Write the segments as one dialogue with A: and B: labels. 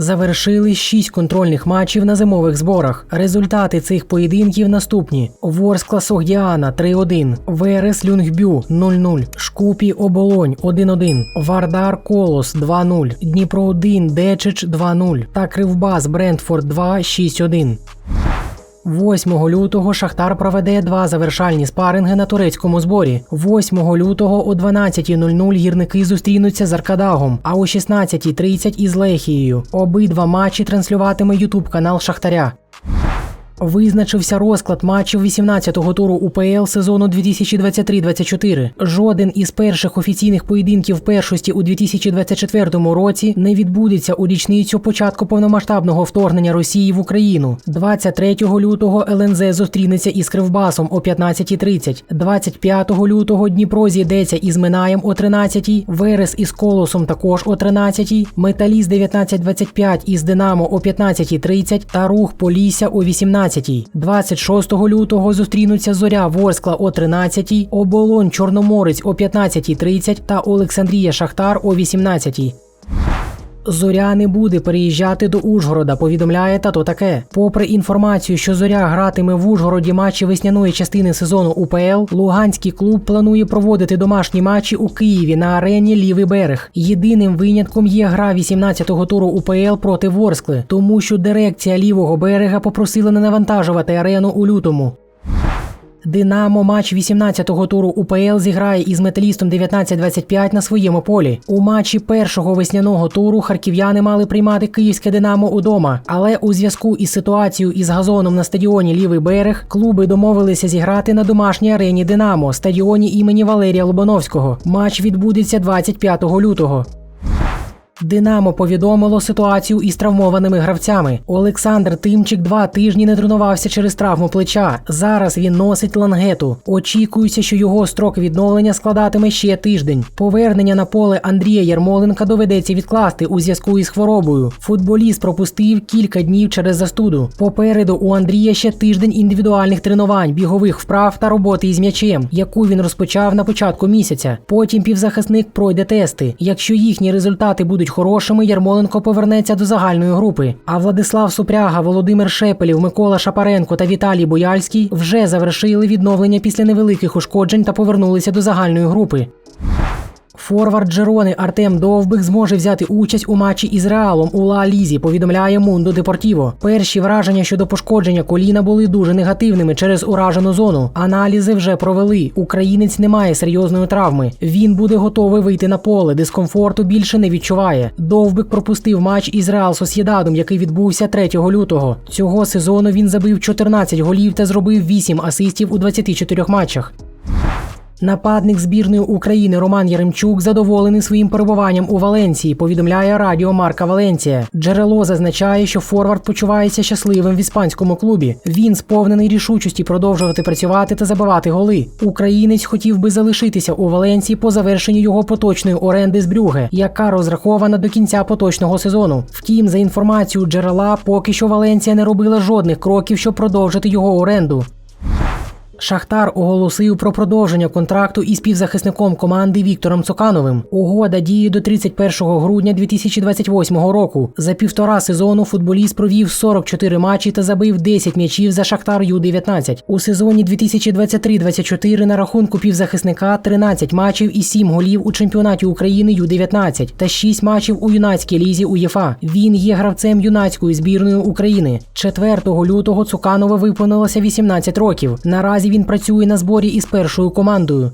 A: Завершили шість контрольних матчів на зимових зборах. Результати цих поєдинків наступні: Ворскла Согдіана 3-1, Верес Люнгбю 0-0, Шкупі Оболонь 1-1, Вардар Колос 2-0, Дніпро 1 Дечич 2-0 та Кривбас Брентфорд 2 6-1. 8 лютого Шахтар проведе два завершальні спаринги на турецькому зборі. 8 лютого о 12.00 гірники зустрінуться з Аркадагом, а о 16.30 із Лехією. Обидва матчі транслюватиме Ютуб канал Шахтаря. Визначився розклад матчів 18-го туру УПЛ сезону 2023-24. Жоден із перших офіційних поєдинків першості у 2024 році не відбудеться у річницю початку повномасштабного вторгнення Росії в Україну. 23 лютого ЛНЗ зустрінеться із Кривбасом о 15.30. 25 лютого Дніпро зійдеться із Минаєм о 13.00, Верес із Колосом також о 13.00, Металіст 19.25 із Динамо о 15.30 та Рух Полісся о 18.00. 26 лютого зустрінуться Зоря Ворскла о 13, Оболонь Чорноморець о 15.30 та Олександрія Шахтар о 18. Зоря не буде переїжджати до Ужгорода, повідомляє тато таке. Попри інформацію, що зоря гратиме в Ужгороді матчі весняної частини сезону УПЛ, Луганський клуб планує проводити домашні матчі у Києві на арені Лівий берег. Єдиним винятком є гра 18-го туру УПЛ проти Ворскли, тому що дирекція лівого берега попросила не навантажувати арену у лютому. Динамо матч 18-го туру УПЛ зіграє із металістом 19-25 на своєму полі. У матчі першого весняного туру харків'яни мали приймати київське Динамо удома, але у зв'язку із ситуацією із газоном на стадіоні Лівий берег клуби домовилися зіграти на домашній арені Динамо стадіоні імені Валерія Лобановського. Матч відбудеться 25 лютого. Динамо повідомило ситуацію із травмованими гравцями. Олександр Тимчик два тижні не тренувався через травму плеча. Зараз він носить лангету. Очікується, що його строк відновлення складатиме ще тиждень. Повернення на поле Андрія Ярмоленка доведеться відкласти у зв'язку із хворобою. Футболіст пропустив кілька днів через застуду. Попереду у Андрія ще тиждень індивідуальних тренувань, бігових вправ та роботи із м'ячем, яку він розпочав на початку місяця. Потім півзахисник пройде тести. Якщо їхні результати будуть хорошими, Ярмоленко повернеться до загальної групи. А Владислав Супряга, Володимир Шепелів, Микола Шапаренко та Віталій Бояльський вже завершили відновлення після невеликих ушкоджень та повернулися до загальної групи. Форвард Джерони Артем Довбик зможе взяти участь у матчі із Реалом у Ла Лізі, повідомляє Мундо Депортіво. Перші враження щодо пошкодження коліна були дуже негативними через уражену зону. Аналізи вже провели. Українець не має серйозної травми. Він буде готовий вийти на поле. Дискомфорту більше не відчуває. Довбик пропустив матч із Реал Сосєдадом, який відбувся 3 лютого. Цього сезону він забив 14 голів та зробив 8 асистів у 24 матчах. Нападник збірної України Роман Яремчук задоволений своїм перебуванням у Валенції. Повідомляє радіо Марка Валенція. Джерело зазначає, що Форвард почувається щасливим в іспанському клубі. Він сповнений рішучості продовжувати працювати та забивати голи. Українець хотів би залишитися у Валенції по завершенню його поточної оренди з Брюге, яка розрахована до кінця поточного сезону. Втім, за інформацією джерела, поки що Валенція не робила жодних кроків, щоб продовжити його оренду. Шахтар оголосив про продовження контракту із півзахисником команди Віктором Цокановим. Угода діє до 31 грудня 2028 року. За півтора сезону футболіст провів 44 матчі та забив 10 м'ячів за Шахтар Ю-19. У сезоні 2023-24 на рахунку півзахисника 13 матчів і 7 голів у чемпіонаті України Ю-19 та 6 матчів у юнацькій лізі УЄФА. Він є гравцем юнацької збірної України. 4 лютого Цуканову виповнилося 18 років. Наразі він працює на зборі із першою командою.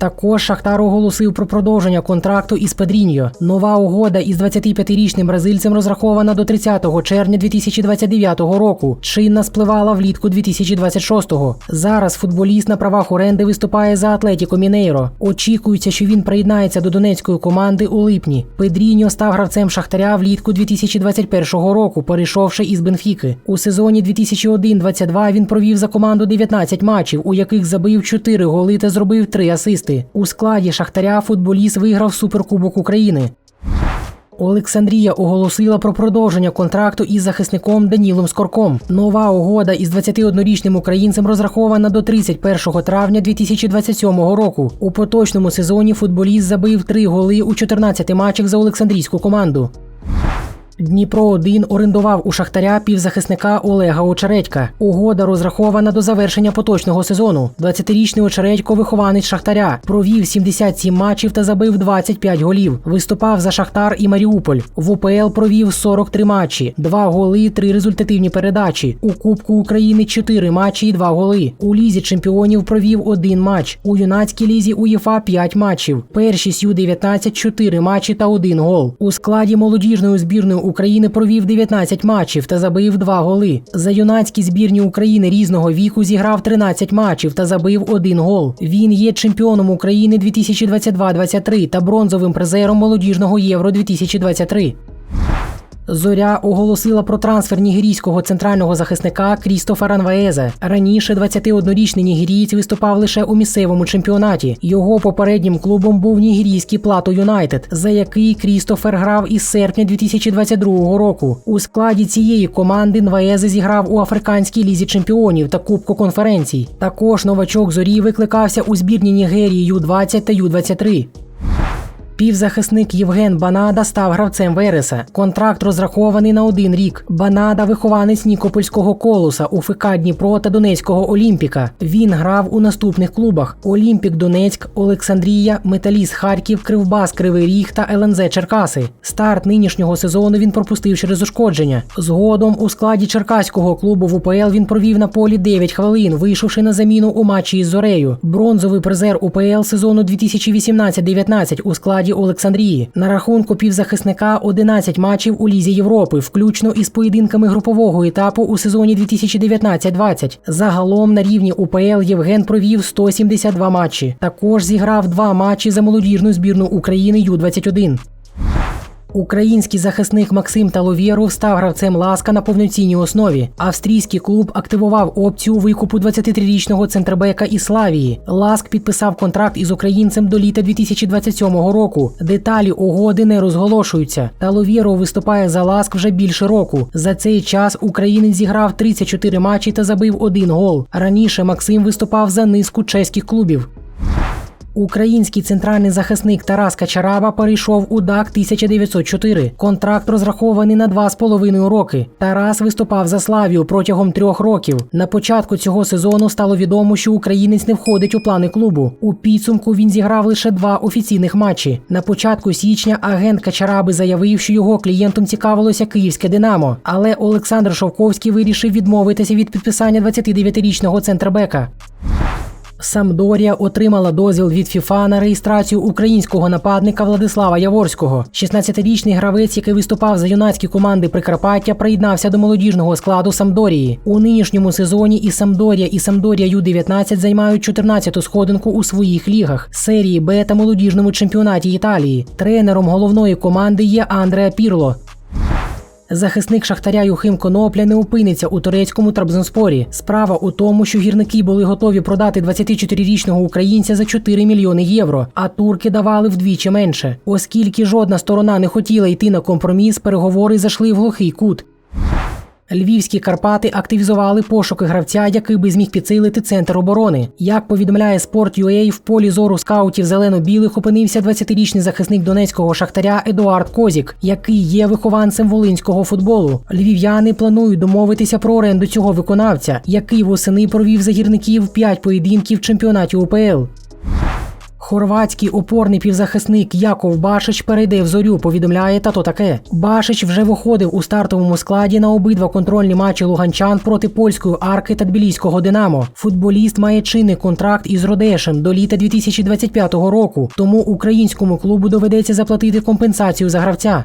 A: Також Шахтар оголосив про продовження контракту із Педріньо. Нова угода із 25-річним бразильцем розрахована до 30 червня 2029 року. Чинна спливала влітку 2026-го. Зараз футболіст на правах оренди виступає за Атлетіко Мінейро. Очікується, що він приєднається до донецької команди у липні. Педріньо став гравцем Шахтаря влітку 2021 року, перейшовши із Бенфіки. У сезоні 2001-22 він провів за команду 19 матчів, у яких забив 4 голи та зробив 3 асисти. У складі Шахтаря футболіст виграв Суперкубок України. Олександрія оголосила про продовження контракту із захисником Данілом Скорком. Нова угода із 21-річним українцем розрахована до 31 травня 2027 року. У поточному сезоні футболіст забив 3 голи у 14 матчах за Олександрійську команду. Дніпро 1 орендував у Шахтаря півзахисника Олега Очередька. Угода розрахована до завершення поточного сезону. 20-річний Очередько, вихованець Шахтаря, провів 77 матчів та забив 25 голів. Виступав за Шахтар і Маріуполь. В УПЛ провів 43 матчі, 2 голи, 3 результативні передачі. У Кубку України 4 матчі і 2 голи. У лізі чемпіонів провів один матч. У юнацькій лізі УЄФА 5 матчів. Першість Ю-19 4 матчі та 1 гол. У складі молодіжної збірної України провів 19 матчів та забив 2 голи. За юнацькі збірні України різного віку зіграв 13 матчів та забив 1 гол. Він є чемпіоном України 2022-23 та бронзовим призером молодіжного Євро 2023. Зоря оголосила про трансфер нігерійського центрального захисника Крістофера Нваезе. Раніше 21-річний нігерієць виступав лише у місцевому чемпіонаті. Його попереднім клубом був нігерійський Плато Юнайтед, за який Крістофер грав із серпня 2022 року. У складі цієї команди Нваезе зіграв у африканській лізі чемпіонів та Кубку конференцій. Також новачок зорі викликався у збірні Нігерії Ю-20 та Ю-23. Півзахисник Євген Банада став гравцем Вереса. Контракт розрахований на один рік. Банада вихованець Нікопольського колуса у ФК Дніпро та Донецького Олімпіка. Він грав у наступних клубах: Олімпік Донецьк, Олександрія, Металіст Харків, Кривбас Кривий Ріг та ЛНЗ Черкаси. Старт нинішнього сезону він пропустив через ушкодження. Згодом у складі черкаського клубу в УПЛ він провів на полі 9 хвилин, вийшовши на заміну у матчі із Зорею. Бронзовий призер УПЛ сезону 2018-19 у складі Олександрії. На рахунку півзахисника 11 матчів у Лізі Європи, включно із поєдинками групового етапу у сезоні 2019-20. Загалом на рівні УПЛ Євген провів 172 матчі. Також зіграв два матчі за молодіжну збірну України Ю-21. Український захисник Максим Таловєров став гравцем Ласка на повноцінній основі. Австрійський клуб активував опцію викупу 23-річного центрбека із Славії. Ласк підписав контракт із українцем до літа 2027 року. Деталі угоди не розголошуються. Таловєров виступає за Ласк вже більше року. За цей час українець зіграв 34 матчі та забив один гол. Раніше Максим виступав за низку чеських клубів. Український центральний захисник Тарас Качараба перейшов у ДАК 1904. Контракт розрахований на 2,5 роки. Тарас виступав за Славію протягом трьох років. На початку цього сезону стало відомо, що українець не входить у плани клубу. У підсумку він зіграв лише два офіційних матчі. На початку січня агент Качараби заявив, що його клієнтом цікавилося київське Динамо. Але Олександр Шовковський вирішив відмовитися від підписання 29-річного центрбека. Самдорія отримала дозвіл від ФІФА на реєстрацію українського нападника Владислава Яворського. 16-річний гравець, який виступав за юнацькі команди Прикарпаття, приєднався до молодіжного складу Самдорії. У нинішньому сезоні і Самдорія, і Самдорія Ю-19 займають 14-ту сходинку у своїх лігах серії Б та молодіжному чемпіонаті Італії. Тренером головної команди є Андреа Пірло. Захисник Шахтаря Юхим Конопля не опиниться у турецькому Трабзонспорі. Справа у тому, що гірники були готові продати 24-річного українця за 4 мільйони євро, а турки давали вдвічі менше. Оскільки жодна сторона не хотіла йти на компроміс, переговори зайшли в глухий кут. Львівські Карпати активізували пошуки гравця, який би зміг підсилити центр оборони. Як повідомляє Sport.ua, в полі зору скаутів зелено-білих опинився 20-річний захисник донецького шахтаря Едуард Козік, який є вихованцем волинського футболу. Львів'яни планують домовитися про оренду цього виконавця, який восени провів за гірників 5 поєдинків в чемпіонаті УПЛ. Хорватський опорний півзахисник Яков Башич перейде в зорю. Повідомляє тато таке. Башич вже виходив у стартовому складі на обидва контрольні матчі луганчан проти польської арки та тбіліського Динамо. Футболіст має чинний контракт із Родешем до літа 2025 року. Тому українському клубу доведеться заплатити компенсацію за гравця.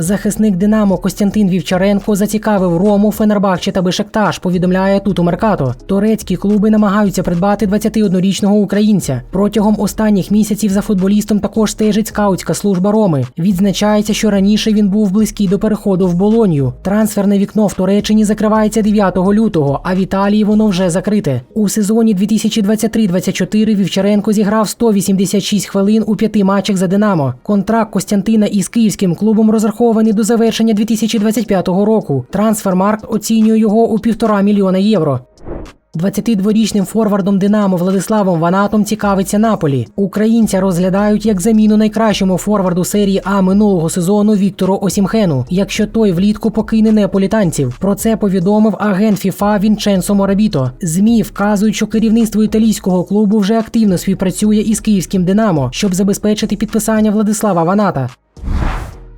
A: Захисник Динамо Костянтин Вівчаренко зацікавив Рому, Фенербахче та Бешекташ, повідомляє Туто Меркато. Турецькі клуби намагаються придбати 21-річного українця. Протягом останніх місяців за футболістом також стежить скаутська служба Роми. Відзначається, що раніше він був близький до переходу в Болонью. Трансферне вікно в Туреччині закривається 9 лютого, а в Італії воно вже закрите. У сезоні 2023-24 Вівчаренко зіграв 186 хвилин у п'яти матчах за Динамо. Контракт Костянтина із київським клубом розрахований до завершення 2025 року. Трансфермаркт оцінює його у півтора мільйона євро. 22-річним форвардом Динамо Владиславом Ванатом цікавиться Наполі. Українця розглядають як заміну найкращому форварду серії А минулого сезону Віктору Осімхену, якщо той влітку покине неаполітанців. Про це повідомив агент ФІФА Вінченцо Морабіто. Змі вказують, що керівництво італійського клубу вже активно співпрацює із київським Динамо, щоб забезпечити підписання Владислава Ваната.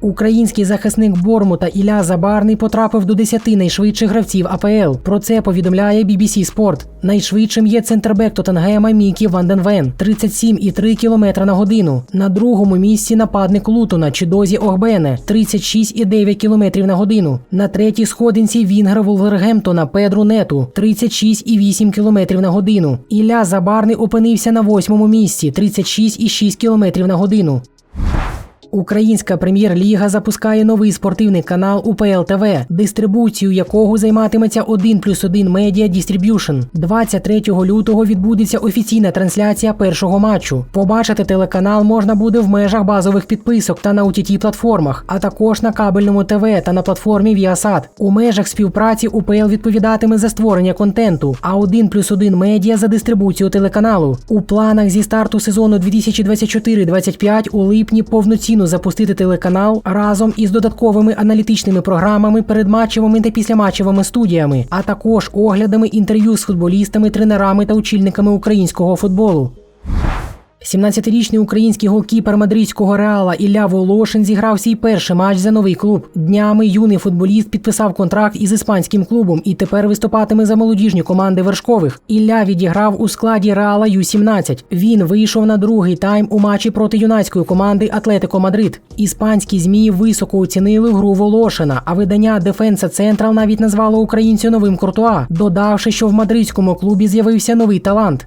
A: Український захисник Бормута Ілля Забарний потрапив до 10 найшвидших гравців АПЛ. Про це повідомляє BBC Sport. Найшвидшим є центрбек Тоттенгема Мікі Ванденвен 37,3 км на годину. На другому місці нападник Лутона Чідозі Огбене 36,9 км на годину. На третій сходинці Вінгер Вулвергемптона Педру Нету 36,8 км на годину. Ілля Забарний опинився на восьмому місці 36,6 км на годину. Українська прем'єр-ліга запускає новий спортивний канал УПЛ ТВ, дистрибуцію якого займатиметься 1 плюс 1 Media Distribution. 23 лютого відбудеться офіційна трансляція першого матчу. Побачити телеканал можна буде в межах базових підписок та на ott платформах, а також на кабельному ТВ та на платформі Viasat. У межах співпраці УПЛ відповідатиме за створення контенту, а 1 плюс 1 Media за дистрибуцію телеканалу. У планах зі старту сезону 2024-25 у липні повноцінно запустити телеканал разом із додатковими аналітичними програмами, передматчевими та післяматчевими студіями, а також оглядами інтерв'ю з футболістами, тренерами та очільниками українського футболу. 17-річний український голкіпер мадридського реала Ілля Волошин зіграв свій перший матч за новий клуб. Днями юний футболіст підписав контракт із іспанським клубом і тепер виступатиме за молодіжні команди вершкових. Ілля відіграв у складі Реала Ю-17. Він вийшов на другий тайм у матчі проти юнацької команди Атлетико Мадрид. Іспанські змі високо оцінили гру Волошина, а видання Дефенса Централ навіть назвало українцю новим Куртуа, додавши, що в мадридському клубі з'явився новий талант.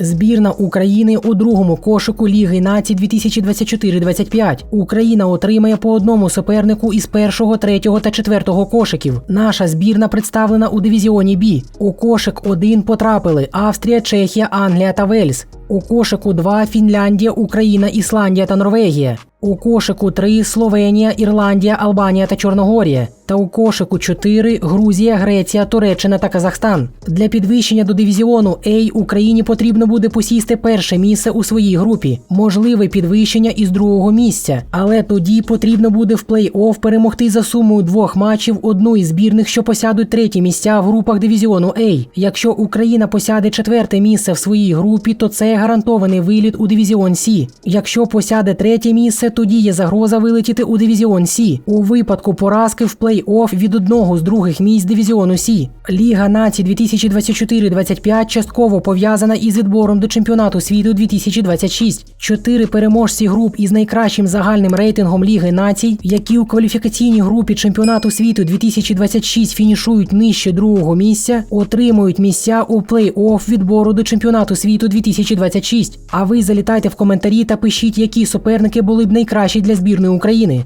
A: Збірна України у другому кошику Ліги націй 2024-25. Україна отримає по одному супернику із першого, третього та четвертого кошиків. Наша збірна представлена у дивізіоні Бі. У кошик 1 потрапили Австрія, Чехія, Англія та Вельс. У кошику 2 Фінляндія, Україна, Ісландія та Норвегія. У кошику 3 Словенія, Ірландія, Албанія та Чорногорія. Та у кошику 4 Грузія, Греція, Туреччина та Казахстан. Для підвищення до дивізіону А Україні потрібно буде посісти перше місце у своїй групі, можливе підвищення із другого місця. Але тоді потрібно буде в плей-офф перемогти за сумою двох матчів одну із збірних, що посядуть треті місця в групах дивізіону А. Якщо Україна посяде четверте місце в своїй групі, то це гарантований виліт у дивізіон Сі. Якщо посяде третє місце, тоді є загроза вилетіти у дивізіон Сі. У випадку поразки в плей-офф від одного з других місць дивізіону Сі. Ліга націй 2024-25 частково пов'язана із відбором до чемпіонату світу 2026. Чотири переможці груп із найкращим загальним рейтингом Ліги націй, які у кваліфікаційній групі чемпіонату світу 2026 фінішують нижче другого місця, отримують місця у плей-офф відбору до чемпіонату світу 2026. А ви залітайте в коментарі та пишіть, які суперники були б найкращі для збірної України.